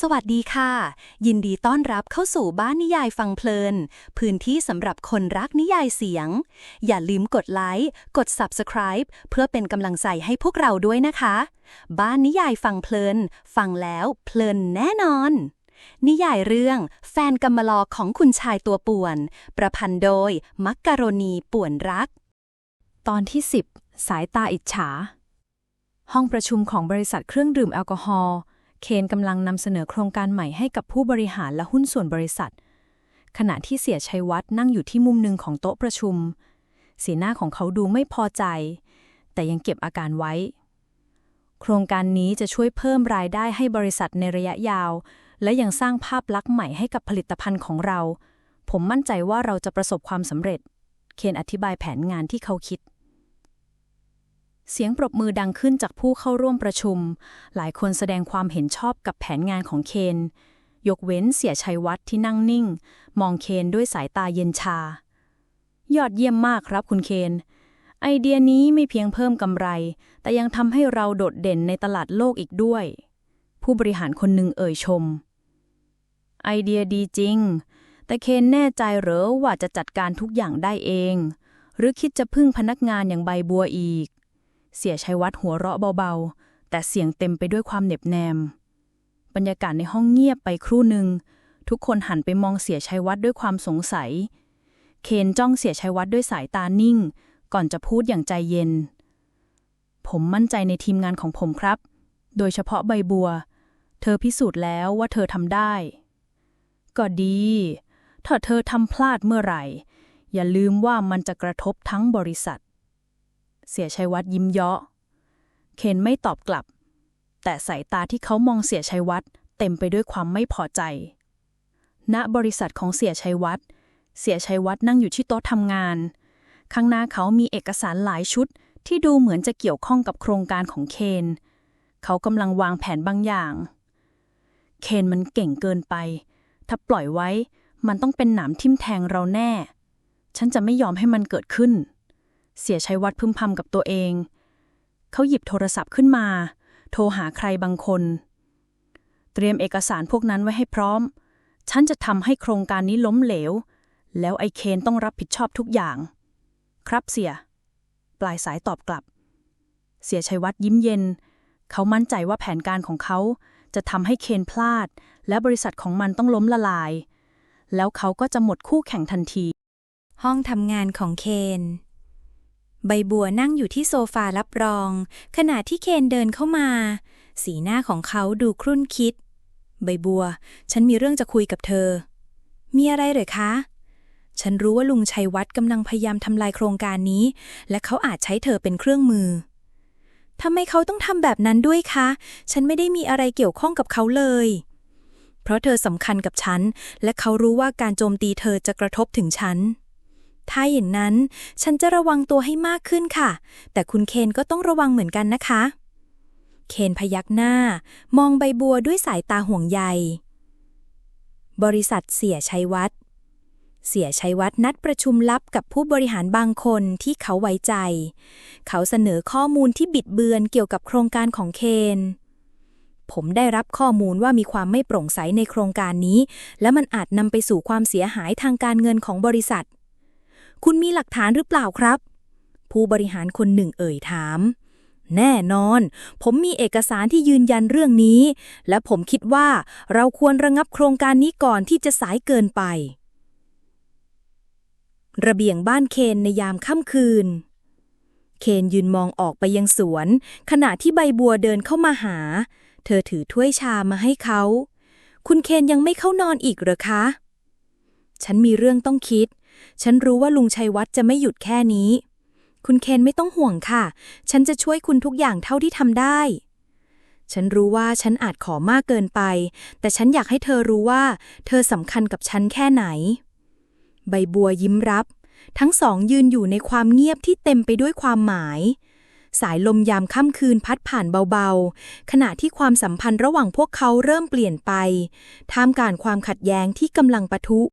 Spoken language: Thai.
สวัสดีค่ะ ยินดีต้อนรับเข้าสู่บ้านนิยายฟังเพลิน พื้นที่สำหรับคนรักนิยายเสียง อย่าลืมกดไลค์กด Subscribe เพื่อเป็นกำลังใจให้พวกเราด้วยนะคะ บ้านนิยายฟังเพลิน ฟังแล้วเพลินแน่นอน นิยายเรื่องแฟนกำมะลอของคุณชายตัวป่วน ประพันธ์โดย มักกะโรนีป่วนรัก ตอนที่ 10 สายตาอิจฉา ห้องประชุมของบริษัทเครื่องดื่มแอลกอฮอล์ เคนกำลังนำเสนอโครงการใหม่ให้กับผู้บริหารและหุ้นส่วนบริษัท ขณะที่เสียชัยวัฒน์นั่งอยู่ที่มุมหนึ่งของโต๊ะประชุม สีหน้าของเขาดูไม่พอใจ แต่ยังเก็บอาการไว้ โครงการนี้จะช่วยเพิ่มรายได้ให้บริษัทในระยะยาว และยังสร้างภาพลักษณ์ใหม่ให้กับผลิตภัณฑ์ของเรา ผมมั่นใจว่าเราจะประสบความสำเร็จ เคนอธิบายแผนงานที่เขาคิด เสียงปรบมือดังขึ้นจากผู้เข้าร่วมประชุม หลายคนแสดงความเห็นชอบกับแผนงานของเคน ยกเว้นเสียชัยวัฒน์ที่นั่งนิ่ง มองเคนด้วยสายตาเย็นชา ยอดเยี่ยมมากครับคุณเคน ไอเดียนี้ไม่เพียงเพิ่มกำไร แต่ยังทำให้เราโดดเด่นในตลาดโลกอีกด้วย ผู้บริหารคนหนึ่งเอ่ยชม ไอเดียดีจริง แต่เคนแน่ใจหรือว่าจะจัดการทุกอย่างได้เอง หรือคิดจะพึ่งพนักงานอย่างใบบัวอีก เสียชัยวัฒน์หัวเราะเบาๆ แต่เสียงเต็มไปด้วยความเหน็บแนม บรรยากาศในห้องเงียบไปครู่หนึ่ง ทุกคนหันไปมองเสียชัยวัฒน์ด้วยความสงสัย เคนจ้องเสียชัยวัฒน์ด้วยสายตานิ่ง ก่อนจะพูดอย่างใจเย็น ผมมั่นใจในทีมงานของผมครับ โดยเฉพาะใบบัว เธอพิสูจน์แล้วว่าเธอทำได้ ก็ดี ถ้าเธอทำพลาดเมื่อไหร่ อย่าลืมว่ามันจะกระทบทั้งบริษัท เสียชัยวัฒน์ยิ้มเยาะ เคนไม่ตอบกลับ แต่สายตาที่เขามองเสียชัยวัฒน์เต็มไปด้วยความไม่พอใจ ณบริษัทของเสียชัยวัฒน์เสียชัยวัฒน์นั่งอยู่ที่โต๊ะทำงาน ข้างหน้าเขามีเอกสารหลายชุดที่ดูเหมือนจะเกี่ยวข้องกับโครงการของเคน เขากำลังวางแผนบางอย่าง เคนมันเก่งเกินไป ถ้าปล่อยไว้ มันต้องเป็นหนามทิ่มแทงเราแน่ ฉันจะไม่ยอมให้มันเกิดขึ้น เสียชัยวัฒน์พึมพำกับตัวเอง เขาหยิบโทรศัพท์ขึ้นมา โทรหาใครบางคน เตรียมเอกสารพวกนั้นไว้ให้พร้อม ฉันจะทำให้โครงการนี้ล้มเหลว แล้วไอเคนต้องรับผิดชอบทุกอย่าง ครับเสีย ปลายสายตอบกลับ เสียชัยวัฒน์ยิ้มเย็น เขามั่นใจว่าแผนการของเขาจะทำให้เคนพลาด และบริษัทของมันต้องล้มละลาย แล้วเขาก็จะหมดคู่แข่งทันที ห้องทำงานของเคน ใบบัวนั่งอยู่ที่โซฟารับรอง ขณะที่เคนเดินเข้ามา สีหน้าของเขาดูครุ่นคิด ใบบัว ฉันมีเรื่องจะคุยกับเธอ มีอะไรเหรอคะ ฉันรู้ว่าลุงชัยวัฒน์กำลังพยายามทำลายโครงการนี้ และเขาอาจใช้เธอเป็นเครื่องมือทำไมเขาต้องทำแบบนั้นด้วยคะ ฉันไม่ได้มีอะไรเกี่ยวข้องกับเขาเลย เพราะเธอสำคัญกับฉัน และเขารู้ว่าการโจมตีเธอจะกระทบถึงฉัน ถ้าอย่างนั้น ฉันจะระวังตัวให้มากขึ้นค่ะ แต่คุณเคนก็ต้องระวังเหมือนกันนะคะ เคนพยักหน้า มองใบบัวด้วยสายตาห่วงใย บริษัทเสียชัยวัฒน์เสียชัยวัฒน์นัดประชุมลับกับผู้บริหารบางคนที่เขาไว้ใจ เขาเสนอข้อมูลที่บิดเบือนเกี่ยวกับโครงการของเคน ผมได้รับข้อมูลว่ามีความไม่โปร่งใสในโครงการนี้ และมันอาจนำไปสู่ความเสียหายทางการเงินของบริษัท คุณมีหลักฐานหรือเปล่าครับ ผู้บริหารคนหนึ่งเอ่ยถาม แน่นอน ผมมีเอกสารที่ยืนยันเรื่องนี้ และผมคิดว่าเราควรระงับโครงการนี้ก่อนที่จะสายเกินไป ระเบียงบ้านเคนในยามค่ำคืน เคนยืนมองออกไปยังสวน ขณะที่ใบบัวเดินเข้ามาหา เธอถือถ้วยชามาให้เขา คุณเคนยังไม่เข้านอนอีกเหรอคะ ฉันมีเรื่องต้องคิด ฉันรู้ว่าลุงชัยวัฒน์จะไม่หยุดแค่นี้ คุณเคนไม่ต้องห่วงค่ะ ฉันจะช่วยคุณทุกอย่างเท่าที่ทำได้ ฉันรู้ว่าฉันอาจขอมากเกินไป แต่ฉันอยากให้เธอรู้ว่า เธอสำคัญกับฉันแค่ไหน ใบบัวยิ้มรับ ทั้งสองยืนอยู่ในความเงียบที่เต็มไปด้วยความหมายสายลมยามค่ำคืนพัดผ่านเบาๆ ขณะที่ความสัมพันธ์ระหว่างพวกเขาเริ่มเปลี่ยนไป ท่ามกลางความขัดแย้งที่กำลังปะทุ